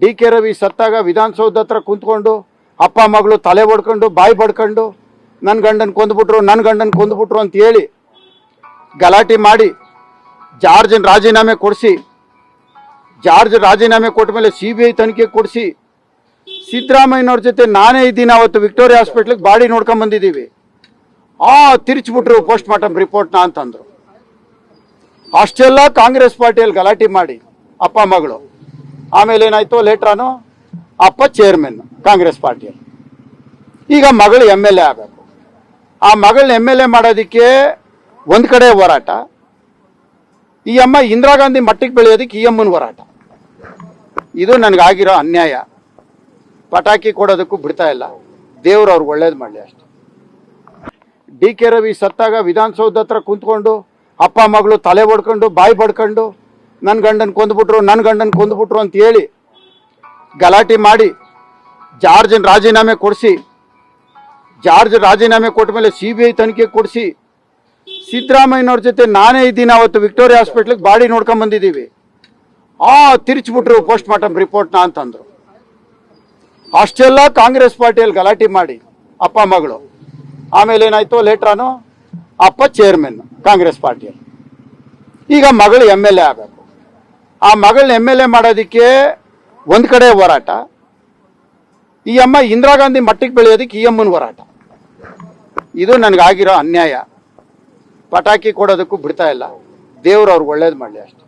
D K Ravi ಸತ್ತಾಗ ವಿಧಾನಸೌಧ ಹತ್ರ ಕುಂತ್ಕೊಂಡು ಅಪ್ಪ ಮಗಳು ತಲೆ ಬಡ್ಕೊಂಡು ಬಾಯಿ ಬಡ್ಕೊಂಡು ನನ್ನ ಗಂಡನ ಕೊಂದ್ಬಿಟ್ರು ನನ್ನ ಗಂಡನ ಕೊಂದ್ಬಿಟ್ರು ಅಂತ ಹೇಳಿ ಗಲಾಟೆ ಮಾಡಿ ಜಾರ್ಜನ್ ರಾಜೀನಾಮೆ ಕೊಡಿಸಿ ಜಾರ್ಜ್ ರಾಜೀನಾಮೆ ಕೊಟ್ಟ ಮೇಲೆ ಸಿ ಬಿ ಐ ತನಿಖೆ ಕೊಡಿಸಿ, ಸಿದ್ದರಾಮಯ್ಯನವ್ರ ಜೊತೆ ನಾನೇ ಇದ್ದೀನಿ, ಅವತ್ತು ವಿಕ್ಟೋರಿಯಾ ಹಾಸ್ಪಿಟ್ಲಿಗೆ ಬಾಡಿ ನೋಡ್ಕೊಂಡು ಬಂದಿದ್ದೀವಿ. ಆ ತಿರ್ಚ್ಬಿಟ್ರು ಪೋಸ್ಟ್ ಮಾರ್ಟಮ್ ರಿಪೋರ್ಟ್ನ ಅಂತಂದ್ರು. ಅಷ್ಟೆಲ್ಲ ಕಾಂಗ್ರೆಸ್ ಪಾರ್ಟಿಯಲ್ಲಿ ಗಲಾಟೆ ಮಾಡಿ ಅಪ್ಪ ಮಗಳು. ಆಮೇಲೆ ಏನಾಯ್ತು? ಲೇಟ್ರಾನು ಅಪ್ಪ ಚೇರ್ಮನ್ ಕಾಂಗ್ರೆಸ್ ಪಾರ್ಟಿಯಲ್ಲಿ. ಈಗ ಮಗಳು ಎಂ ಎಲ್ ಎ ಆಗಬೇಕು. ಆ ಮಗಳನ್ನ ಎಂ ಎಲ್ ಎ ಮಾಡೋದಕ್ಕೆ ಒಂದ್ ಕಡೆ ಹೋರಾಟ. ಈ ಅಮ್ಮ ಇಂದಿರಾ ಗಾಂಧಿ ಮಟ್ಟಕ್ಕೆ ಬೆಳೆಯೋದಕ್ಕೆ ಈ ಅಮ್ಮನ ಹೋರಾಟ. ಇದು ನನಗಾಗಿರೋ ಅನ್ಯಾಯ. ಪಟಾಕಿ ಕೊಡೋದಕ್ಕೂ ಬಿಡ್ತಾ ಇಲ್ಲ. ದೇವ್ರು ಅವ್ರಿಗೆ ಒಳ್ಳೇದು ಮಾಡಲಿ ಅಷ್ಟೆ. ಡಿ ಕೆ ರವಿ ಸತ್ತಾಗ ವಿಧಾನಸೌಧ ಹತ್ರ ಕುಂತ್ಕೊಂಡು ಅಪ್ಪ ಮಗಳು ತಲೆ ಬಡ್ಕೊಂಡು ಬಾಯಿ ಬಡ್ಕೊಂಡು ನನ್ನ ಗಂಡನ ಕೊಂದ್ಬಿಟ್ರು ನನ್ನ ಗಂಡನ ಕೊಂದ್ಬಿಟ್ರು ಅಂತ ಹೇಳಿ ಗಲಾಟೆ ಮಾಡಿ ಜಾರ್ಜನ್ ರಾಜೀನಾಮೆ ಕೊಡಿಸಿ ಜಾರ್ಜ್ ರಾಜೀನಾಮೆ ಕೊಟ್ಟ ಮೇಲೆ ಸಿ ಬಿ ಐ ತನಿಖೆ ಕೊಡಿಸಿ, ಸಿದ್ದರಾಮಯ್ಯನವ್ರ ಜೊತೆ ನಾನೇ ಇದ್ದೀನಿ, ಅವತ್ತು ವಿಕ್ಟೋರಿಯಾ ಹಾಸ್ಪಿಟ್ಲಿಗೆ ಬಾಡಿ ನೋಡ್ಕೊಂಡ್ ಬಂದಿದ್ದೀವಿ. ಆ ತಿರ್ಚ್ಬಿಟ್ರು ಪೋಸ್ಟ್ ಮಾರ್ಟಮ್ ರಿಪೋರ್ಟ್ನ ಅಂತಂದ್ರು. ಅಷ್ಟೆಲ್ಲ ಕಾಂಗ್ರೆಸ್ ಪಾರ್ಟಿಯಲ್ಲಿ ಗಲಾಟೆ ಮಾಡಿ, ಅಪ್ಪ, ಮಗಳು. ಆಮೇಲೆ ಏನಾಯ್ತು ಲೇಟ್ರಾನು ಅಪ್ಪ ಚೇರ್ಮನ್ ಕಾಂಗ್ರೆಸ್ ಪಾರ್ಟಿಯಲ್ಲಿ. ಈಗ ಮಗಳು ಎಂ ಎಲ್ ಎ ಆಗಬೇಕು. ಆ ಮಗಳನ್ನ ಎಂ ಎಲ್ ಎ ಮಾಡೋದಕ್ಕೆ ಒಂದ್ ಕಡೆ ಹೋರಾಟ, ಈ ಅಮ್ಮ ಇಂದಿರಾ ಗಾಂಧಿ ಮಟ್ಟಕ್ಕೆ ಬೆಳೆಯೋದಕ್ಕೆ ಈ ಅಮ್ಮನ ಹೋರಾಟ. ಇದು ನನಗಾಗಿರೋ ಅನ್ಯಾಯ. ಪಟಾಕಿ ಕೊಡೋದಕ್ಕೂ ಬಿಡ್ತಾ ಇಲ್ಲ. ದೇವ್ರು ಅವ್ರಿಗೆ ಒಳ್ಳೇದು ಮಾಡಲಿ ಅಷ್ಟೆ.